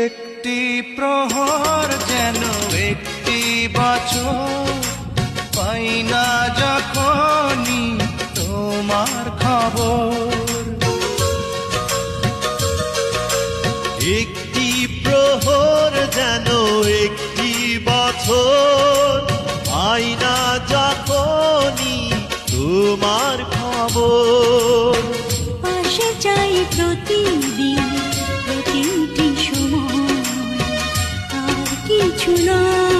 একটি প্রহর যেন একটি বছর পাই না যখনই তোমার খবর। একটি প্রহর যেন একটি বছর আইনা যখনই তোমার খবর। পাশে চাই প্রতিদিন কিছু না